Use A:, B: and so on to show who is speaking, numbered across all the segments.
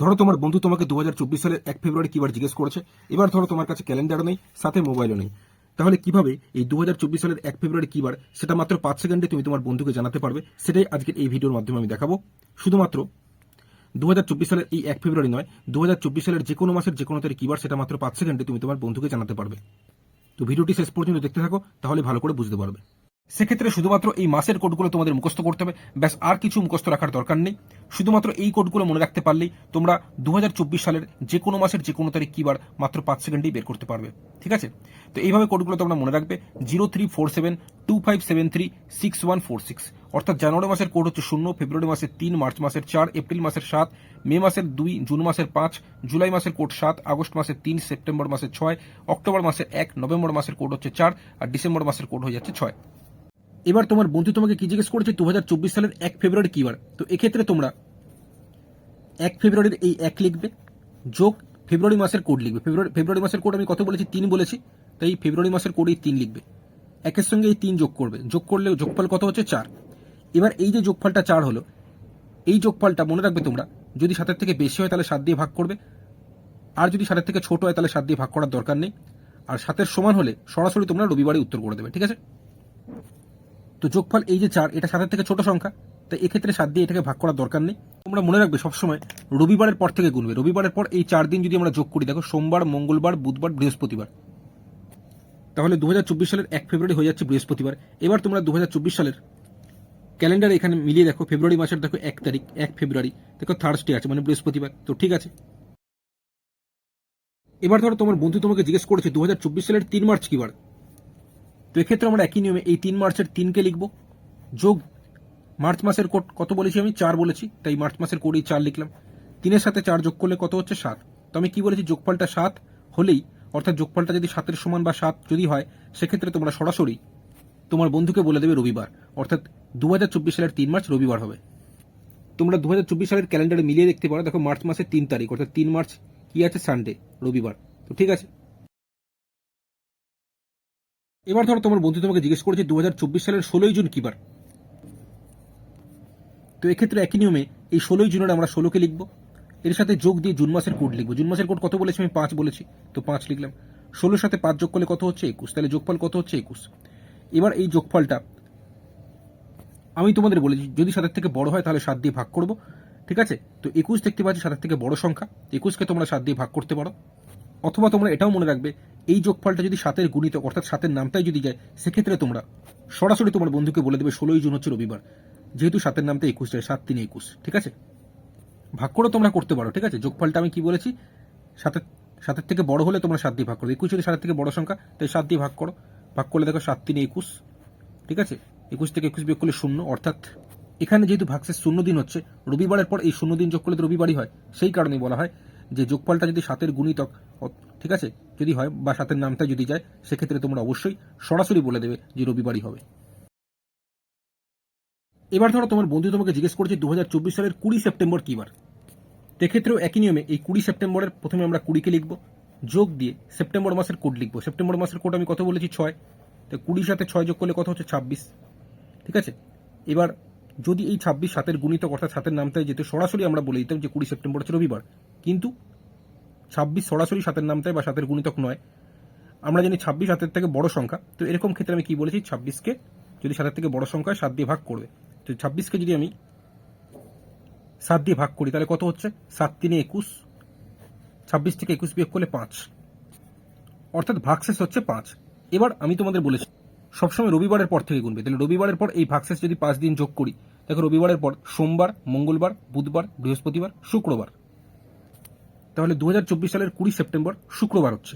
A: ধরো তোমার বন্ধু তোমাকে দু হাজার চব্বিশ সালের এক ফেব্রুয়ারি কিবার জিজ্ঞেস করেছে, এবার ধরো তোমার কাছে ক্যালেন্ডারও নেই, সাথে মোবাইলও নেই। তাহলে কীভাবে এই দু হাজার চব্বিশ সালের এক ফেব্রুয়ারি কিবার সেটা মাত্র পাঁচ সেকেন্ডে তুমি তোমার বন্ধুকে জানাতে পারবে, সেটাই আজকের এই ভিডিওর মাধ্যমে আমি দেখাবো। শুধুমাত্র দু হাজার চব্বিশ সালের এই এক ফেব্রুয়ারি নয় দু সালের যে কোনো মাসের যে কোনো তারিখ কিবার সেটা মাত্র পাঁচ সেকেন্ডে তুমি তোমার বন্ধুকে জানাতে পারবে। তো ভিডিওটি শেষ পর্যন্ত দেখতে থাকো, তাহলে ভালো করে বুঝতে পারবে। সেক্ষেত্রে শুধুমাত্র এই মাসের কোডগুলো তোমাদের মুখস্থ করতে হবে, ব্যাস আর কিছু মুখস্থ রাখার দরকার নেই। শুধুমাত্র এই কোডগুলো মনে রাখতে পারলেই তোমরা দু হাজার চব্বিশ সালের যে কোনো মাসের যে কোনো তারিখ কিবার মাত্র পাঁচ সেকেন্ডেই বের করতে পারবে, ঠিক আছে? তো এইভাবে কোডগুলো তোমরা মনে রাখবে, zero three four seven, two five seven three, six one four six. অর্থাৎ জানুয়ারি মাসের কোড হচ্ছে শূন্য, ফেব্রুয়ারি মাসের তিন, মার্চ মাসের চার, এপ্রিল মাসের সাত, মে মাসের দুই, জুন মাসের পাঁচ, জুলাই মাসের কোড সাত, আগস্ট মাসের তিন, সেপ্টেম্বর মাসের ছয়, অক্টোবর মাসের এক, নভেম্বর মাসের কোড হচ্ছে চার, আর ডিসেম্বর মাসের কোড হয়ে যাচ্ছে ছয়। এবার তোমার বন্ধু তোমাকে কি জিজ্ঞেস করেছে? দু হাজার চব্বিশ সালের এক ফেব্রুয়ারি কিবার তো এক্ষেত্রে তোমরা এক ফেব্রুয়ারির এই এক লিখবে, যোগ ফেব্রুয়ারি মাসের কোড লিখবে। ফেব্রুয়ারি ফেব্রুয়ারি মাসের কোড আমি কত বলেছি, তিন বলেছি, তাই ফেব্রুয়ারি মাসের কোড এই তিন লিখবে। একের সঙ্গে এই তিন যোগ করবে। যোগ করলে যোগফল কত হচ্ছে? চার। এবার এই যে যোগফলটা চার হলো, এই যোগফলটা মনে রাখবে তোমরা, যদি সাতের থেকে বেশি হয় তাহলে সাত দিয়ে ভাগ করবে। আর যদি সাতের থেকে ছোট হয় তাহলে সাত দিয়ে ভাগ করার দরকার নেই। আর সাতের সমান হলে সরাসরি তোমরা রবিবারে উত্তর করে দেবে, ঠিক আছে? তো যোগফল এই যে চার, এটা সাতের থেকে ছোট সংখ্যা তাই এক্ষেত্রে সাত দিয়ে এটাকে ভাগ করার দরকার নেই। তোমরা মনে রাখবে সবসময় রবিবারের পর থেকে গুনবে। রবিবারের পর এই চার দিন যদি আমরা যোগ করি, দেখো সোমবার, মঙ্গলবার, বুধবার, বৃহস্পতিবার। তাহলে দুহাজার চব্বিশ সালের এক ফেব্রুয়ারি হয়ে যাচ্ছে বৃহস্পতিবার। এবার তোমরা দু হাজার চব্বিশ সালের ক্যালেন্ডার এখানে মিলিয়ে দেখো, ফেব্রুয়ারি মাসের দেখো এক তারিখ, এক ফেব্রুয়ারি, দেখো থার্সডে আছে মানে বৃহস্পতিবার। তো ঠিক আছে। এবার ধরো তোমার বন্ধু তোমাকে জিজ্ঞেস করেছে দু হাজার চব্বিশ সালের তিন মার্চ কি বার? এক্ষেত্রে আমরা একই নিয়মে এই তিন মার্চের তিনকে লিখব। যোগ মার্চ মাসের কোড কত বলেছি আমি? চার বলেছি, তাই মার্চ মাসের কোডেই চার লিখলাম। তিনের সাথে চার যোগ করলে কত হচ্ছে? সাত। তো আমি কি বলেছি? যোগফলটা সাত হলেই, অর্থাৎ যোগফলটা যদি সাতের সমান বা সাত যদি হয়, সেক্ষেত্রে তোমরা সরাসরি তোমার বন্ধুকে বলে দেবে রবিবার। অর্থাৎ দু হাজার চব্বিশ সালের তিন মার্চ রবিবার হবে। তোমরা দু হাজার চব্বিশ সালের ক্যালেন্ডারে মিলিয়ে দেখতে পারো, দেখো মার্চ মাসের তিন তারিখ, অর্থাৎ তিন মার্চ কি আছে? সানডে, রবিবার। তো ঠিক আছে? এবার ধরো তোমার বন্ধু তোমাকে জিজ্ঞেস করেছে দু সালের ষোলোই জুন কিবার তো এক্ষেত্রে একই নিয়মে এই ষোলোই জুনের আমরা ষোলোকে লিখব। এর সাথে যোগ দিয়ে জুন মাসের কোড লিখব। জুন মাসের কোড কত বলেছি আমি? পাঁচ বলেছি। তো পাঁচ লিখলাম। ষোলোর সাথে পাঁচ যোগ করলে কত হচ্ছে? একুশ। তাহলে যোগফল কত হচ্ছে? একুশ। এবার এই যোগফলটা আমি তোমাদের বলেছি, যদি সাতের থেকে বড় হয় তাহলে সাত দিয়ে ভাগ করব। ঠিক আছে? তো একুশ দেখতে পাচ্ছি সাতের থেকে বড় সংখ্যা। একুশকে তোমরা সাত দিয়ে ভাগ করতে পারো। অথবা তোমরা এটাও মনে রাখবে, এই যোগফলটা যদি সাতের গুণিতক অর্থাৎ সাতের নামটাই যদি যায়, সেক্ষেত্রে তোমরা, সরাসরি তোমার বন্ধুকে বলে দেবে, ষোলোই জুন হচ্ছে রবিবার। যেহেতু সাতের নামটা একুশ যায় সাত তিন একুশ, ঠিক আছে? ভাগ করে তোমরা করতে পারো, ঠিক আছে? যোগফলটা আমি কি বলেছি? সাতের সাতের থেকে বড় হলে তোমরা সাত দিয়ে ভাগ করো একুশ যদি সাতের থেকে বড় সংখ্যা, তাই সাত দিয়ে ভাগ করো। ভাগ করলে দেখো সাত তিন একুশ, ঠিক আছে? একুশ থেকে একুশ বিয়োগ করলে শূন্য, অর্থাৎ এখানে যেহেতু ভাগশেষ শূন্য দিন হচ্ছে, রবিবারের পর এই শূন্য দিন যোগ করলে তো রবিবারই হয়, সেই কারণেই বলা হয় যে যোগফলটা যদি সাতের গুণিতক ঠিক আছে, যদি হয়, বা সাতের নামটা যদি যায়, সেক্ষেত্রে তোমরা অবশ্যই সরাসরি বলে দেবে যে রবিবারই হবে। এবার ধরো তোমার বন্ধু তোমাকে জিজ্ঞেস করেছে দু সালের কুড়ি সেপ্টেম্বর কী বার? সেক্ষেত্রেও একই নিয়মে এই কুড়ি সেপ্টেম্বরের প্রথমে আমরা কুড়িকে লিখব, যোগ দিয়ে সেপ্টেম্বর মাসের কোড লিখব। সেপ্টেম্বর মাসের কোড আমি কত বলেছি? ছয়। তো কুড়ির সাথে ছয় যোগ করলে কত হচ্ছে? ছাব্বিশ। ঠিক আছে? এবার যদি এই ছাব্বিশ সাতের গুণিতক, অর্থাৎ সাতের নামটাই যেতে সরাসরি আমরা বলে দিতাম যে কুড়ি সেপ্টেম্বর হচ্ছে রবিবার কিন্তু ছাব্বিশ সরাসরি সাতের নামটাই বা সাতের গুণিতক নয়। আমরা জানি ছাব্বিশ হাতের থেকে বড় সংখ্যা। তো এরকম ক্ষেত্রে আমি কি বলেছি? ছাব্বিশকে যদি সাতের থেকে বড় সংখ্যা সাত দিয়ে ভাগ করবে। তো ছাব্বিশকে যদি আমি সাত দিয়ে ভাগ করি, তাহলে কত হচ্ছে? সাত তিনে একুশ। ছাব্বিশ থেকে একুশ বিয়োগ করলে পাঁচ। অর্থাৎ ভাগশেষ হচ্ছে পাঁচ। এবার আমি তোমাদের বলেছি, সবসময় রবিবারের পর থেকে গুনবে। তাহলে রবিবারের পর এই ভাগশেষ যদি পাঁচ দিন যোগ করি, দেখো রবিবারের পর সোমবার, মঙ্গলবার, বুধবার, বৃহস্পতিবার, শুক্রবার। তাহলে দু হাজার চব্বিশ সালের কুড়ি সেপ্টেম্বর শুক্রবার হচ্ছে।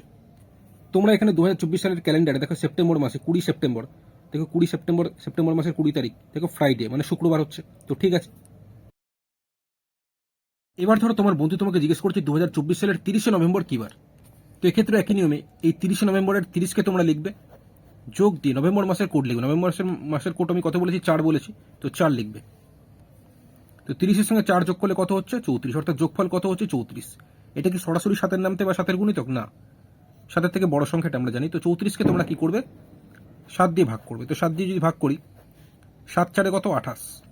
A: তোমরা এখানে দু হাজার চব্বিশ সালের ক্যালেন্ডারে দেখো সেপ্টেম্বর মাসে কুড়ি সেপ্টেম্বর, দেখো কুড়ি সেপ্টেম্বর সেপ্টেম্বর মাসের কুড়ি তারিখ, দেখো ফ্রাইডে মানে শুক্রবার হচ্ছে। তো ঠিক আছে। এবার ধরো তোমার বন্ধু তোমাকে জিজ্ঞেস করছে দু সালের তিরিশে নভেম্বর কী বার? তো এক্ষেত্রে একই নিয়মে এই তিরিশে নভেম্বরের তিরিশকে তোমরা লিখবে, যোগ দিয়ে নভেম্বর মাসের কোড লিখবে। নভেম্বর মাসের মাসের কোড আমি কত বলেছি, চার বলেছি, তো চার লিখবে। তো তিরিশের সঙ্গে চার যোগ করলে কত হচ্ছে? চৌত্রিশ, অর্থাৎ যোগফল কত হচ্ছে? চৌত্রিশ। এটা কি সরাসরি সাতের নামতে বা সাতের গুণিতক? না। সাতের থেকে বড় সংখ্যাটা আমরা জানি। তো চৌত্রিশকে তোমরা কি করবে? সাত দিয়ে ভাগ করবে। তো সাত দিয়ে যদি ভাগ করি, সাত চারে কত? আঠাশ।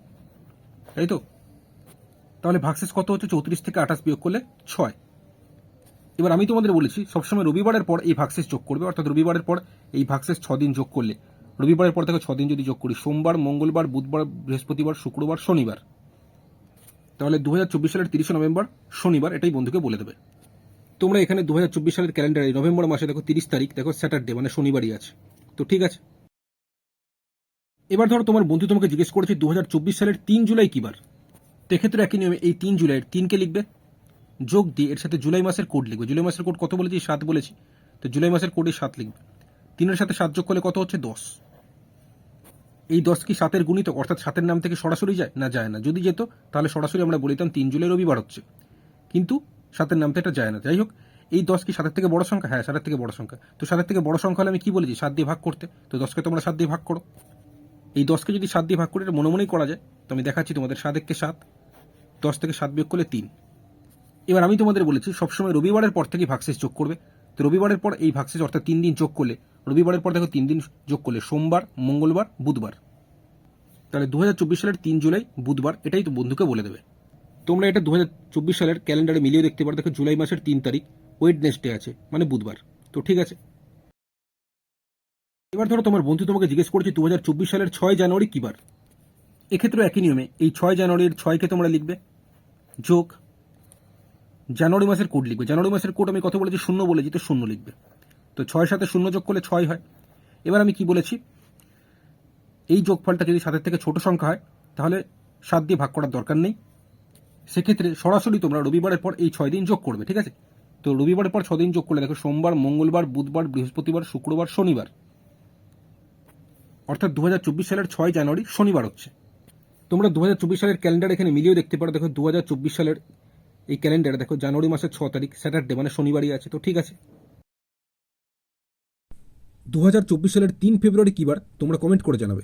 A: তাই তো? তাহলে ভাগশেষ কত হচ্ছে? চৌত্রিশ থেকে আঠাশ বিয়োগ করলে ছয়। এবার আমি তোমাদের বলেছি, সবসময় রবিবারের পর এই ভাগশেষ যোগ করবে। অর্থাৎ রবিবারের পর এই ভাগশেষ দিন যোগ করলে, রবিবারের পর থেকে ছ দিন যদি যোগ করি, সোমবার, মঙ্গলবার, বুধবার, বৃহস্পতিবার, শুক্রবার, শনিবার তাহলে দু হাজার চব্বিশ সালের তিরিশে নভেম্বর, শনিবার, এটাই বন্ধুকে বলে দেবে। তোমরা এখানে দু হাজার চব্বিশ সালের ক্যালেন্ডারে নভেম্বর মাসে দেখো তিরিশ তারিখ, দেখো স্যাটারডে মানে শনিবারই আছে। তো ঠিক আছে? এবার ধরো তোমার বন্ধু তোমাকে জিজ্ঞেস করেছে দু হাজার চব্বিশ সালের তিন জুলাই কি বার তো এক্ষেত্রে একই নিয়মে এই তিন জুলাইয়ের তিনকে লিখবে। যোগ দিয়ে এর সাথে জুলাই মাসের কোড লিখবে। জুলাই মাসের কোড কত বলেছি? সাত বলেছি। তো জুলাই মাসের কোডে সাত লিখবে। তিনের সাথে সাত যোগ করলে কত হচ্ছে? দশ। এই দশ কি সাতের গুণিত, অর্থাৎ সাতের নাম থেকে সরাসরি যায় না যায় না। যদি যেত, তাহলে সরাসরি আমরা বলিতাম তিন জুলাই রবিবার হচ্ছে। কিন্তু সাতের নাম থেকে এটা যায় না। যাই হোক, এই দশ কি সাতের থেকে বড় সংখ্যা? হ্যাঁ সাতের থেকে বড় সংখ্যা। তো সাতের থেকে বড় সংখ্যা হলে আমি কি বলেছি? সাত দিয়ে ভাগ করতে। তো দশকে তোমরা সাত দিয়ে ভাগ করো। এই দশকে যদি সাত দিয়ে ভাগ করে, এটা মনে মনেই করা যায়। তো আমি দেখাচ্ছি তোমাদের সাত এককে সাত, দশ থেকে সাত বিয়োগ করলে তিন। এবার আমি তোমাদের বলেছি, সবসময় রবিবারের পর থেকে ভাগশেষ যোগ করবে। তো রবিবারের পর এই ভাগশেষ অর্থাৎ তিন দিন যোগ করলে, রবিবারের পর দেখো তিন দিন যোগ করলে সোমবার, মঙ্গলবার, বুধবার। তাহলে দু হাজার চব্বিশ সালের তিন জুলাই, বুধবার, এটাই তো বন্ধুকে বলে দেবে। তোমরা এটা দু হাজার চব্বিশ সালের ক্যালেন্ডারে মিলিয়ে দেখতে পারো, দেখো জুলাই মাসের তিন তারিখ ওয়েডনেসডে আছে মানে বুধবার। তো ঠিক আছে। এবার ধরো তোমার বন্ধু তোমাকে জিজ্ঞেস করছে দু হাজার চব্বিশ সালের ছয় জানুয়ারি কী বার এক্ষেত্রে একই নিয়মে, এই ছয় জানুয়ারির ছয়কে তোমরা লিখবে, যোগ জানুয়ারি মাসের কোড লিখবে। জানুয়ারি মাসের কোড আমি কত বলেছি, শূন্য বলেছি, তো শূন্য লিখবে। তো ছয়ের সাথে শূন্য যোগ করলে ছয় হয়। এবার আমি কি বলেছি? এই যোগফলটা যদি সাতের থেকে ছোট সংখ্যা হয়, তাহলে সাত দিয়ে ভাগ করার দরকার নেই। সেক্ষেত্রে সরাসরি তোমরা রবিবারের পর এই ছয় দিন যোগ করবে, ঠিক আছে? তো রবিবারের পর ছ দিন যোগ করলে দেখো, সোমবার, মঙ্গলবার, বুধবার, বৃহস্পতিবার, শুক্রবার, শনিবার। অর্থাৎ দু হাজার চব্বিশ সালের ছয় জানুয়ারি শনিবার হচ্ছে। তোমরা দু হাজার চব্বিশ সালের ক্যালেন্ডার এখানে মিলিয়েও দেখতে পারো। দেখো দু হাজার চব্বিশ সালের এই ক্যালেন্ডারে, দেখো, জানুয়ারি মাসের ছ তারিখ, স্যাটারডে মানে শনিবারই আছে, তো ঠিক আছে। দু হাজার চব্বিশ সালের তিন ফেব্রুয়ারি কী বার তোমরা কমেন্ট করে জানাবে।